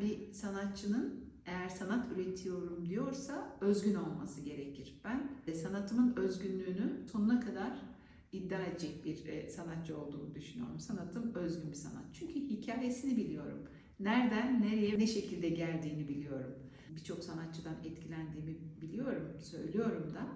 Bir sanatçının eğer sanat üretiyorum diyorsa özgün olması gerekir. Ben e, sanatımın özgünlüğünü sonuna kadar iddia edecek bir e, sanatçı olduğumu düşünüyorum. Sanatım özgün bir sanat. Çünkü hikayesini biliyorum. Nereden nereye ne şekilde geldiğini biliyorum. Birçok sanatçıdan etkilendiğimi biliyorum, söylüyorum da.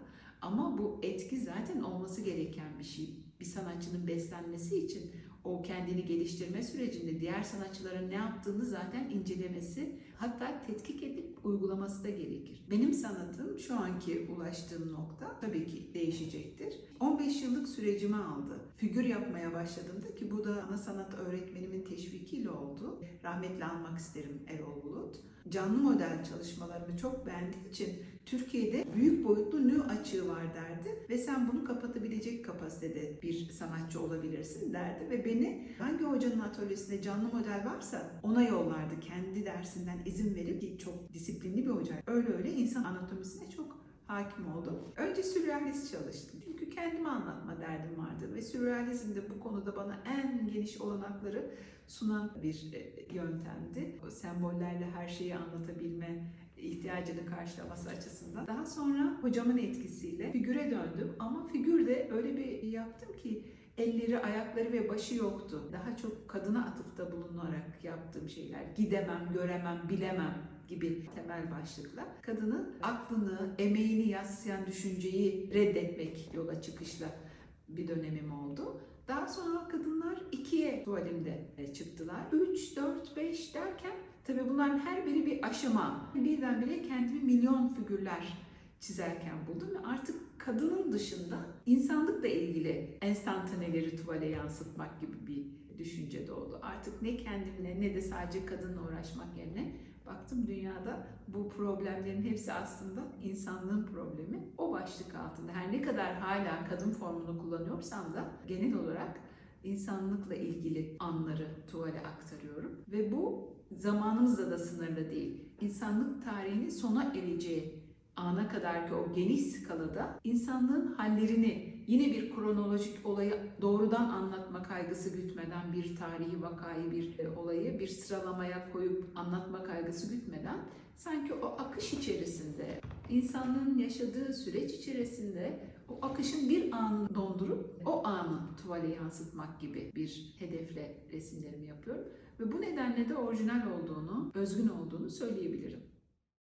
Ama bu etki zaten olması gereken bir şey. Bir sanatçının beslenmesi için o kendini geliştirme sürecinde diğer sanatçıların ne yaptığını zaten incelemesi hatta tetkik edip uygulaması da gerekir. Benim sanatım şu anki ulaştığım nokta tabii ki değişecektir. 15 yıllık sürecimi aldı. Figür yapmaya başladığımda ki bu da ana sanat öğretmenimin teşvikiyle oldu. Rahmetli almak isterim Erol Bulut. Canlı model çalışmalarımı çok beğendiği için Türkiye'de büyük boyutlu açığı var derdi ve sen bunu kapatabilecek kapasitede bir sanatçı olabilirsin derdi ve beni hangi hocanın atölyesinde canlı model varsa ona yollardı kendi dersinden izin verip çok disiplinli bir hoca. Öyle öyle insan anatomisine çok hakim oldum. Önce sürrealist çalıştım. Çünkü kendime anlatma derdim vardı ve sürrealizm de bu konuda bana en geniş olanakları sunan bir e, yöntemdi. O sembollerle her şeyi anlatabilme ihtiyacını karşılaması açısından. Daha sonra hocamın etkisiyle figüre döndüm ama figürde öyle bir yaptım ki elleri, ayakları ve başı yoktu. Daha çok kadına atıfta bulunarak yaptığım şeyler. Gidemem, göremem, bilemem gibi temel başlıkla kadının aklını, emeğini yaslayan düşünceyi reddetmek yola çıkışla bir dönemim oldu. Daha sonra kadınlar ikiye tuvalimde e, çıktılar. 3, 4, 5 derken tabii bunların her biri bir aşama. Birdenbire kendimi milyon figürler çizerken buldum ve artık kadının dışında insanlıkla ilgili enstantaneleri tuvale yansıtmak gibi bir düşünce doğdu. Artık ne kendimle ne de sadece kadınla uğraşmak yerine baktım dünyada bu problemlerin hepsi aslında insanlığın problemi. O başlık altında her ne kadar hala kadın formunu kullanıyorsam da genel olarak insanlıkla ilgili anları tuvale aktarıyorum. Ve bu zamanımızda da sınırlı değil. İnsanlık tarihinin sona ereceği ana kadar ki o geniş skalada insanlığın hallerini yine bir kronolojik olayı doğrudan anlatma kaygısı gütmeden bir tarihi vakayı bir e, olayı bir sıralamaya koyup anlatma kaygısı gütmeden sanki o akış içerisinde insanlığın yaşadığı süreç içerisinde o akışın bir anını dondurup o anı tuvale yansıtmak gibi bir hedefle resimlerimi yapıyorum ve bu nedenle de orijinal olduğunu, özgün olduğunu söyleyebilirim.